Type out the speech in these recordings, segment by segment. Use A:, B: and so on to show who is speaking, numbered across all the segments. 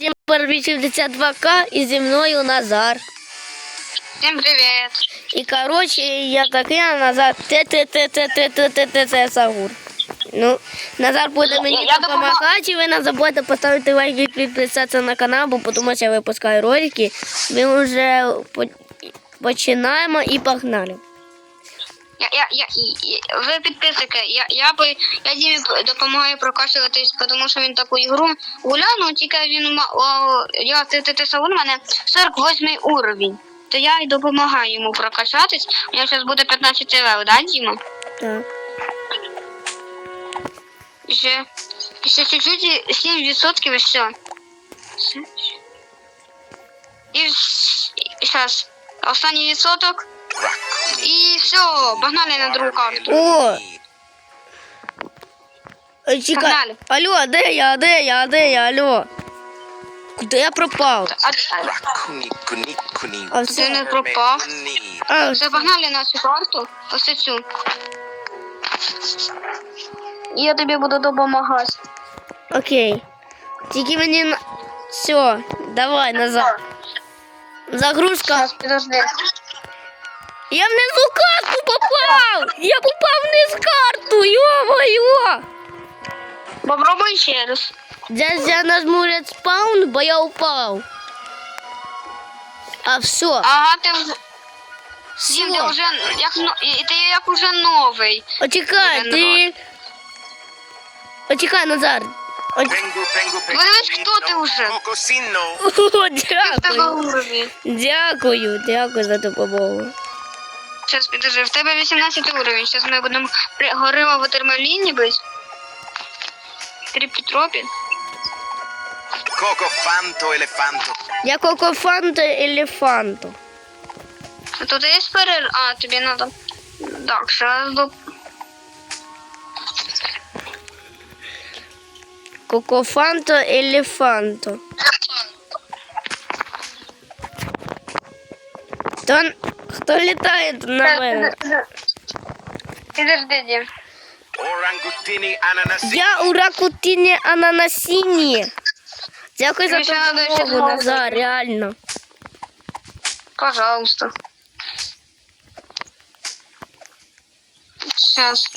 A: Дімбар 82К і зі мною Назар.
B: Всім привіт.
A: І коротше, я такий а Назар. Те-те-те-те-те-те-те-те Сагур. Ну, Назар буде ну,
B: мені
A: допомагати, і ви не забудьте поставити лайк і підписатися на канал, бо тому що я випускаю ролики. Ми вже починаємо і погнали.
B: Я, я, я, і- ви підписики, я, я би я Дімі допомагаю прокачуватись, тому що він таку ігру гуляв, ну тільки він ма- о, я ти ти, ти у мене 48 уровень. То я й допомагаю йому прокачатись. У нього зараз буде 15 левел, да, Діма?
A: Так.
B: Ще, ще чуть-чуть і 7% і все. Все. І зараз останній відсоток. І все, погнали на другу карту.
A: О! Чекай.
B: Погнали.
A: Алло, де я, де я, де я, алло? Куди я пропав?
B: А,
A: А
B: ти не пропав.
A: А,
B: Все, погнали на цю карту. Ось цю. Я тобі буду допомагати.
A: окей. Тільки мені. Все, давай назад. Загрузка.
B: Зараз, підожди.
A: Я внизу карту попав! Я попав вниз карту, йо-моє!
B: Попробуй ще раз.
A: Зараз я нажму Spawn, бо я упав. А все,
B: Ага, ти вже. Дім, ти вже як но- і- ти як уже новий.
A: Очекай, ти... Очекай, Назар. Оч...
B: Подивись, хто ти вже.
A: О,
B: В тебе
A: дякую. Дякую, дякую за допомогу.
B: Зараз підожди, в тебе 18 уровень. Зараз ми будемо при горимо в термаліні бить. Тріпітропі.
C: Coco fanto elefanto.
A: Я кокофанто елефанту.
B: А тут є перер... А, тобі надо. Так, зараз до...
A: Кокофанто елефанто. Хто, хто літає на мене?
B: Підожди, Дім.
A: Я у ракутині ананасіні. Дякую за
B: ще
A: допомогу. Назар, реально.
B: Пожалуйста. Сейчас.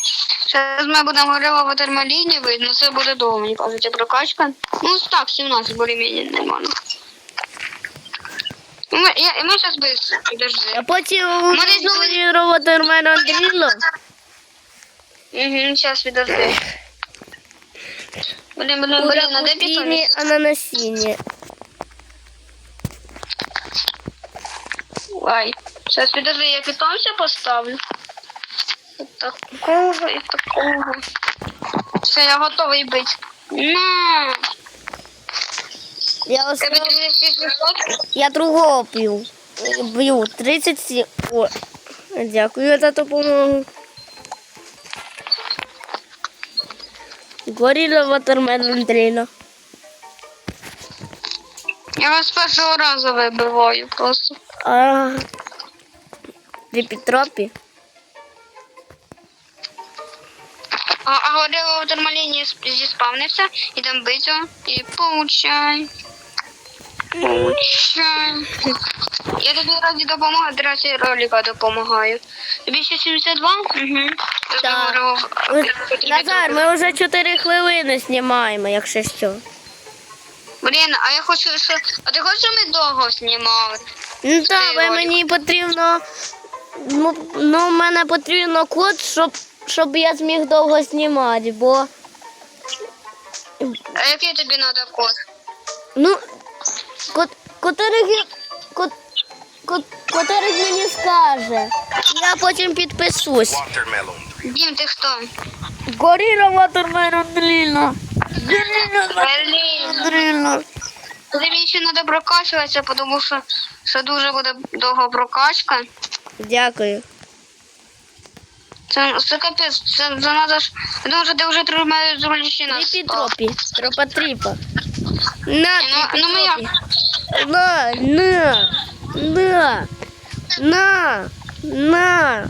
B: Сейчас ми будемо горіло в термаліні видно, це буде довго, мені кажуть, прокачка. Ну, так, 17 більш-менш нормально. Ми, я, ми зараз швидко, підожди.
A: А потім
B: Мене знову-
A: в мене Андріло.
B: Угу, зараз підожди. Блін, блін, блін, а де
A: ракутині
B: питомець?
A: ананасіні.
B: Ай, зараз підожди, я питомця поставлю. І такого, і такого. Все, я готовий бити. На!
A: Я, ос...
B: Тебе 36%?
A: я другого п'ю. Б'ю 37. О, дякую за допомогу. Горіла ватермелон дріно.
B: Я вас першого разу вибиваю просто.
A: А, при Петропі.
B: А, а горіло в термаліні зіспавнився, і там бить його, і получай. Я тобі раді допомагаю, ти раді ролика допомагаю. Тобі ще 72? Угу.
A: Так. Назар, ми вже 4 хвилини знімаємо, якщо що.
B: Блін, а я хочу, що... А ти хочеш, щоб ми довго знімали?
A: Ну так, бо мені потрібно. Ну, ну, мене потрібно код, щоб, щоб я зміг довго знімати, бо.
B: А який тобі треба код?
A: Ну, кот, котрих, кот, кот, котрих мені скаже. Я потім підписусь.
B: Дім, ти хто?
A: Горіла ватермелон дрільно.
B: Блін.
A: Дрільно.
B: Тобі ще треба прокачуватися, тому що, що дуже буде довго прокачка.
A: Дякую.
B: Це, це капець, це, це треба ж. Я думаю, що ти вже тримаєш зручні на
A: Тріпі тропі. Тропа тріпа. На,
B: ну, ну,
A: я... на, на, на, на, на.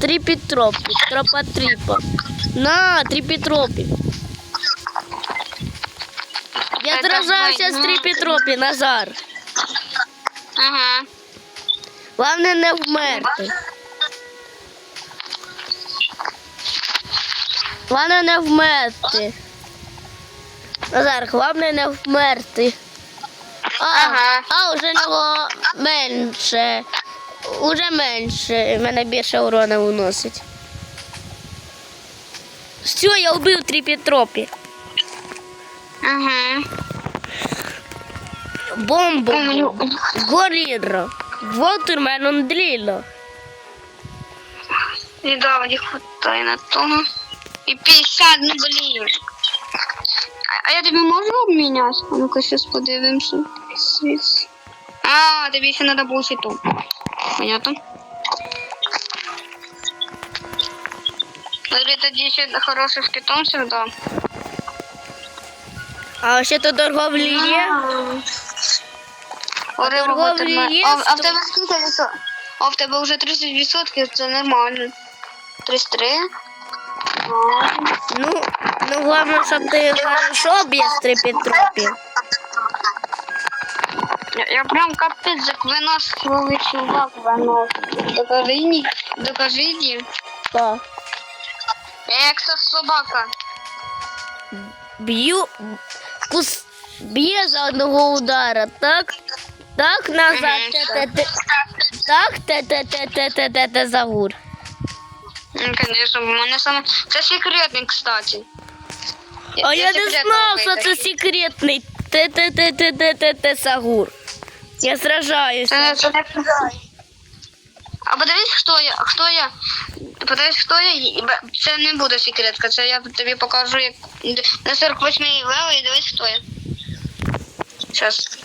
A: Три Петропи, тропа трипа. На, три Петропи. Я сражався з
B: ну.
A: три Петропи, Назар.
B: Ага.
A: Главне не вмерти. Главное не вмерти. Назар, головне не вмерти. А,
B: Ага.
A: а уже нього менше. Уже менше. Мене більше урона виносить. Все, я вбив тріпі-тропі.
B: Ага.
A: Бомбу. Горіло. Вотерменон дріло.
B: Да, мені хватає на того. І 50, ну блін. А, а я тобі можу обміняти? А ну-ка щас подивимося. Світ. А, тобі ще треба було ту. Понятно. Тобі тоді ще хороших питомців дам.
A: А ще то торговлі є.
B: А
A: торговлі є
B: А, а в тебе скільки відсотків? А в тебе вже 30%, це нормально. 33.
A: Ну, ну головне, щоб ти хорошо без трипітропі.
B: Я, я прям капець як виносливий чувак винос. Докажи мені, докажи їм.
A: Так.
B: Я собака.
A: Б'ю. Кус... Б'є за одного удара, так? Так, назад. Те-те-те. Так, те-те-те-те-те-те загур.
B: Ну, конечно, мене саме. Це секретний, кстати.
A: А я не знав, що це секретний. Те-те-те-те-те-те загур. Я сражаюся.
B: А подивись, хто я, хто я. Подивись, хто я. Це не буде секретка, це я тобі покажу як на 48 левел і дивись, хто я. Сейчас.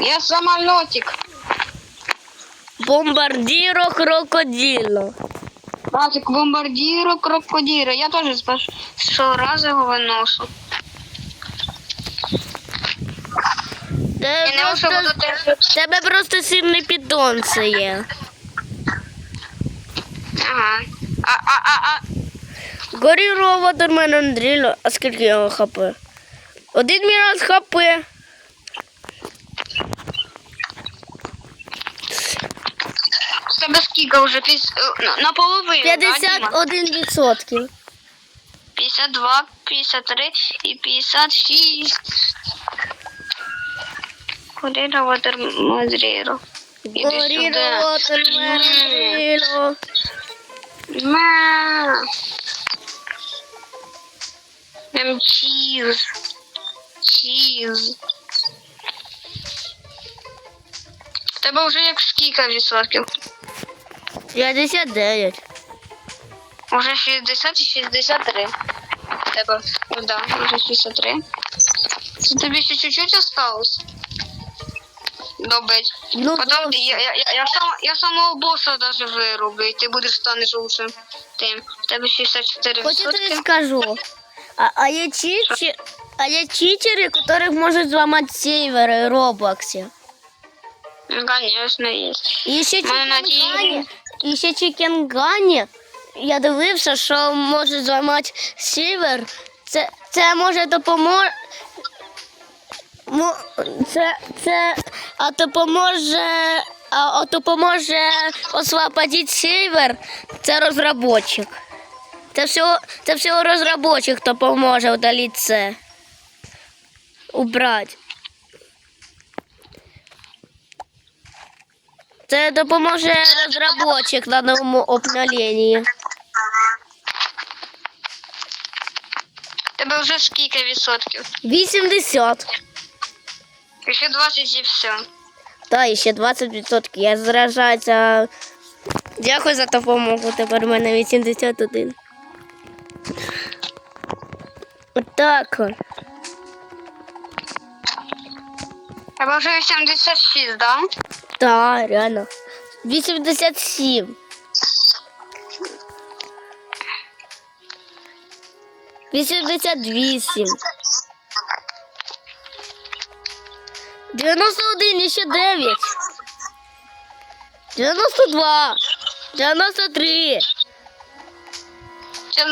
B: Я самолетик.
A: Бомбардіро крокоділо.
B: Братик, бомбардіро, крокодіро. Я першого разу його виношу.
A: Тебе
B: Я не
A: просто,
B: теж.
A: тебе просто сильний підонце є.
B: Ага. А, а, а, а.
A: Горіло Ватермен дріло. А скільки його хп? Один мінус хп.
B: З тебе скільки вже? Піс... е, на- Наполовину, да, Діма?
A: 51 відсотків.
B: 52, 53 і 56. Горіла Ватермадріро. Іди
A: Горіло
B: сюди.
A: Ватермен дріло.
B: Ма. Прям чіз. Чіз. В Тебе вже як скільки відсотків?
A: 59.
B: Уже 60 і 63. В Тебе, ну да, уже 63. Це тобі ще чуть-чуть осталось. Добить.
A: Ну,
B: Потом я, я, я, я, сам, я самого боса даже вирублю, і ти будеш станеш лучшим тим. В тебе 64
A: Хоч я тобі скажу. А, а є читери, а є читери, яких можуть зламати сейвери Роблоксі.
B: Ну, конечно, є.
A: І ще
B: Мене
A: і ще Чікенгані, я дивився, що може зламати сівер. Це, це може допоможе. Це, це, а допоможе, а, допоможе освободити сівер, це розробочик. Це всього, це всього розробочик допоможе удалити це. Убрати. Це допоможе розробочик на новому обновленні.
B: Тебе вже скільки відсотків?
A: 80.
B: Ще 20 і все.
A: Та, і ще 20%. Я заражаюся. Дякую за допомогу. Тепер у мене 81. Отак. от.
B: Тебе вже 86, да?
A: Так, реально. 87. 88. 91 і ще 9. 92. 93.
B: Це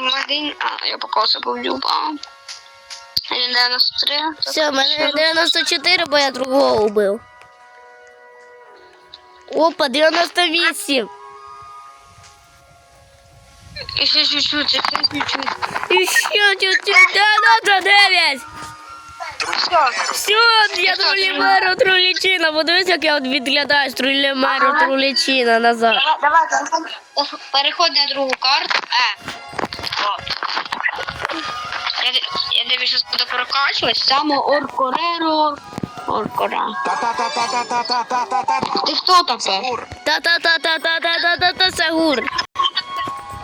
B: Мадин. А, я поки. Він 90. три.
A: Все, в мене 94, бо я другого убив. Опа, 98.
B: І ще чуть-чуть, ще чуть-чуть.
A: І ще чуть-чуть 99. Все, я трулімеру трулічина. Подивись, як я от відглядаю трулімеру трулічина назад.
B: Давай, переходь на другу карту. Е. Я, я тобі щось буду прокачувати. Саме Оркореро.
C: Коркора.
B: Ти хто таке?
A: Та-та-та-та-та-та-та-та Сагур.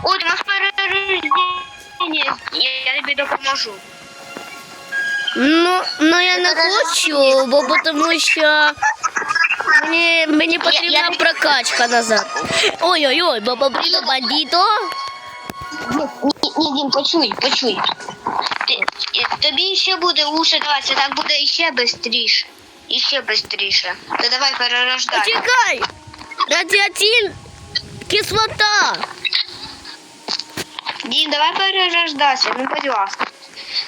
B: Ой, у нас перерождение. Я я тебе допоможу.
A: Ну, но я не хочу, бо тому що мені, мені потрібна
B: я, я...
A: прокачка назад. Ой-ой-ой, баба бандіто.
B: бандіто. Ні, Дім, почуй, почуй. Тобі ще буде лучше даватися, так буде ще швидше. Іще швидше. То давай перерождай.
A: Чекай! Радіаційна кислота.
B: Дім, давай перерождайся, ну будь ласка.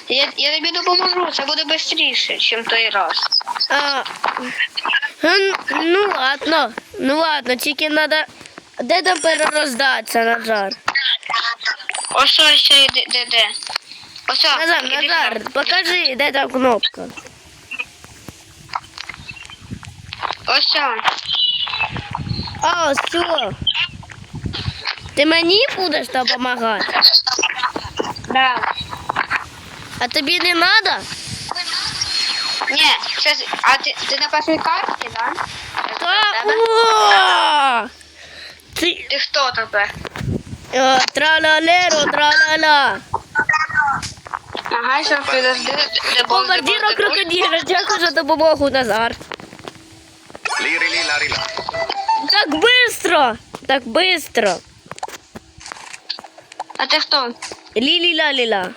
B: Я, я тобі допоможу, це буде швидше, ніж той раз.
A: А, ну ладно, ну ладно, тільки треба. Де там перероздатися, Назар?
B: Ось ось де, де, ось,
A: Назар, Назар, покажи, де там кнопка.
B: Ось.
A: А, все. Ти мені будеш допомагати?
B: Да.
A: А тобі не треба?
B: Ні, з- а ти, ти на першій карті, да?
A: Та,
B: Тебе?
A: о! Ти,
B: Ти хто тепер?
A: е, тралалеро, тралала.
B: Ага, що підожди, де де
A: Бомбардіро крокодила, дякую за допомогу, Назар.
C: Лірі-лі-ларі-ла.
A: Так быстро! Так быстро!
B: А ти хто?
A: Лі-лі-ла-лі-ла.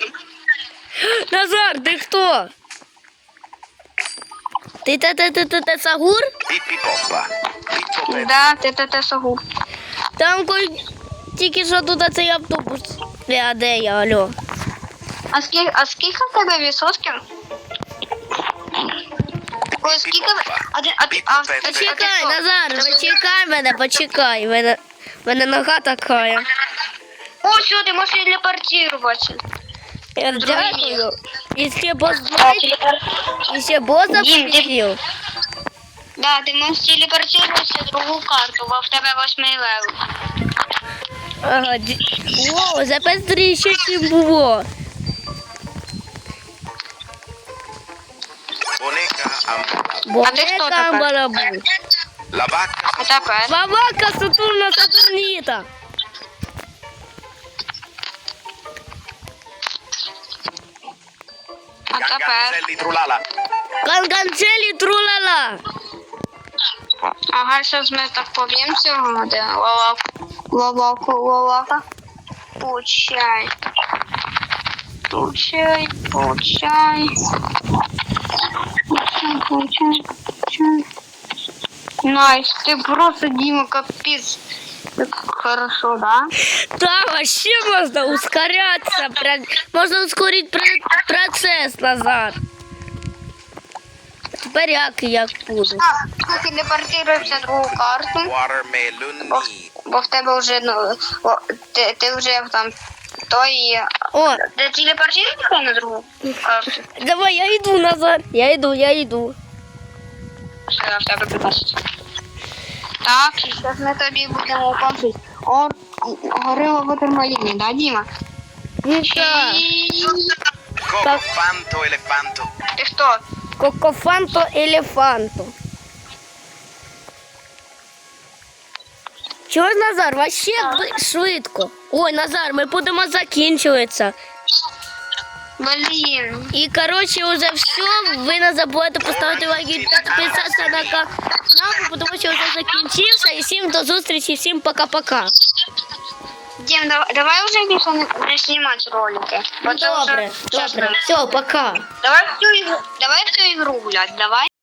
A: Назар, ти хто? Ти та та та та та Сагур?
C: Піпі-попа.
B: Да, ти ти ти сагу.
A: Там кой... тільки що тут цей автобус. Е, А де я, алло?
B: А скільки, а скільки в тебе відсотків? Ой, скільки... А ти, а ти, а, а ти-
A: Почекай? Назар, почекай мене, почекай. Мене, мене нога така.
B: О, все, ти можеш телепортуватися.
A: Я дякую. І ще бос і ще боса
B: Дім, ти-. Да, ти можеш телепортуватися в другу карту, бо в тебе восьмий левел.
A: Ага, ді... О, запестріше, чим було.
B: А ти хто.
C: La vacca
B: А тепер?
A: Бабака Сатурна Сатурніта.
B: А тепер?
A: Канганцелі трулала.
B: Ага, зараз ми так поб'ємо цього, де лалаку, лалаку, лалака. Получай. Получай, получай. Найс, ты просто, Дима, капец. Так хорошо, да?
A: Да, вообще можно ускоряться. Можно ускорить процесс назад. Тепер як і як.
B: Так, ти телепортируєшся другу карту. Бо в тебе вже, ну, ти, ти вже там то и...
A: Э, О.
B: Да телепортируй меня на другую карту.
A: Давай, я иду назад. Я иду, я иду.
B: Все, в тебе 15. Так, зараз ми тобі будемо панчити. О, горило ватермаліні, да, Дима?
A: Ну так.
C: Кокофанто, элефанто.
B: Ти хто?
A: Кокофанто, элефанто. Чого ж Назар? Вообще би- швидко. Ой, Назар, ми будемо закінчуватися.
B: Блін.
A: І коротше, уже все. Ви не забудете поставити лайк і підписатися на канал, тому що вже закінчився. І всім до зустрічі, всім пока-пока.
B: Дім, давай, давай вже більше не, не знімати ролики. бо це
A: Добре,
B: вже чесно.
A: добре. Все, пока.
B: Давай всю ігру, давай всю ігру гулять, давай.